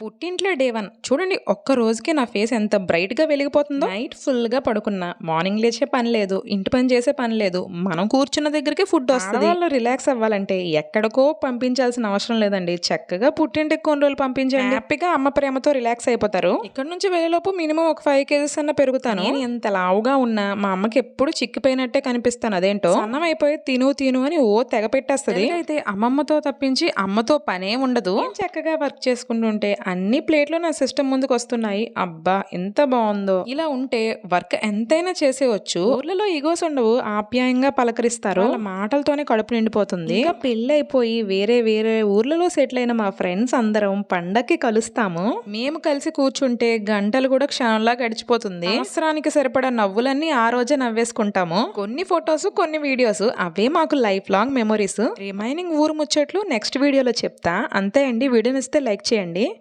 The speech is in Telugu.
పుట్టింట్లో డే వన్. చూడండి ఒక్క రోజుకి నా ఫేస్ ఎంత బ్రైట్గా వెలిగిపోతుందో. నైట్ ఫుల్గా పడుకున్నా. మార్నింగ్ లేచే పని లేదు ఇంటి పని చేసే పని లేదు. మనం కూర్చున్న దగ్గరికి ఫుడ్ వస్తుంది. వాళ్ళు రిలాక్స్ అవ్వాలంటే ఎక్కడికో పంపించాల్సిన అవసరం లేదండి. చక్కగా పుట్టింటికి కొన్ని రోజులు పంపించండి. హ్యాపీగా అమ్మ ప్రేమతో రిలాక్స్ అయిపోతారు. ఇక్కడ నుంచి వెళ్ళేలోపు మినిమం ఒక ఫైవ్ కేజెస్ అన్న పెరుగుతాను. నేను ఎంత లావుగా ఉన్నా మా అమ్మకి ఎప్పుడు చిక్కిపోయినట్టే కనిపిస్తాను. అదేంటో? అన్నం అయిపోయి తిను తిను అని ఓ తెగ పెట్టేస్తుంది. అయితే అమ్మమ్మతో తప్పించి అమ్మతో పనే ఉండదు. చక్కగా వర్క్ చేసుకుంటుంటే అన్ని ప్లేట్లు నా సిస్టమ్ ముందుకు వస్తున్నాయి అబ్బా ఎంత బాగుందో ఇలా ఉంటే వర్క్ ఎంతైనా చేసేవచ్చు. ఊర్లలో ఈగోస్ ఉండవు ఆప్యాయంగా పలకరిస్తారు. మాటలతోనే కడుపు నిండిపోతుంది. ఇంకా పెళ్ళి అయిపోయి వేరే వేరే ఊర్లలో సెటిల్ అయిన మా ఫ్రెండ్స్ అందరం పండక్కి కలుస్తాము. మేము కలిసి కూర్చుంటే గంటలు కూడా క్షణంలా గడిచిపోతుంది. అవసరానికి సరిపడా నవ్వులన్నీ ఆ రోజే నవ్వేసుకుంటాము. కొన్ని ఫొటోస్ కొన్ని వీడియోస్. అవే మాకు లైఫ్ లాంగ్ మెమరీస్ రిమైనింగ్ ఊరు ముచ్చట్లు నెక్స్ట్ వీడియోలో చెప్తా. అంతే అండి. వీడియోని ఇస్తే లైక్ చేయండి.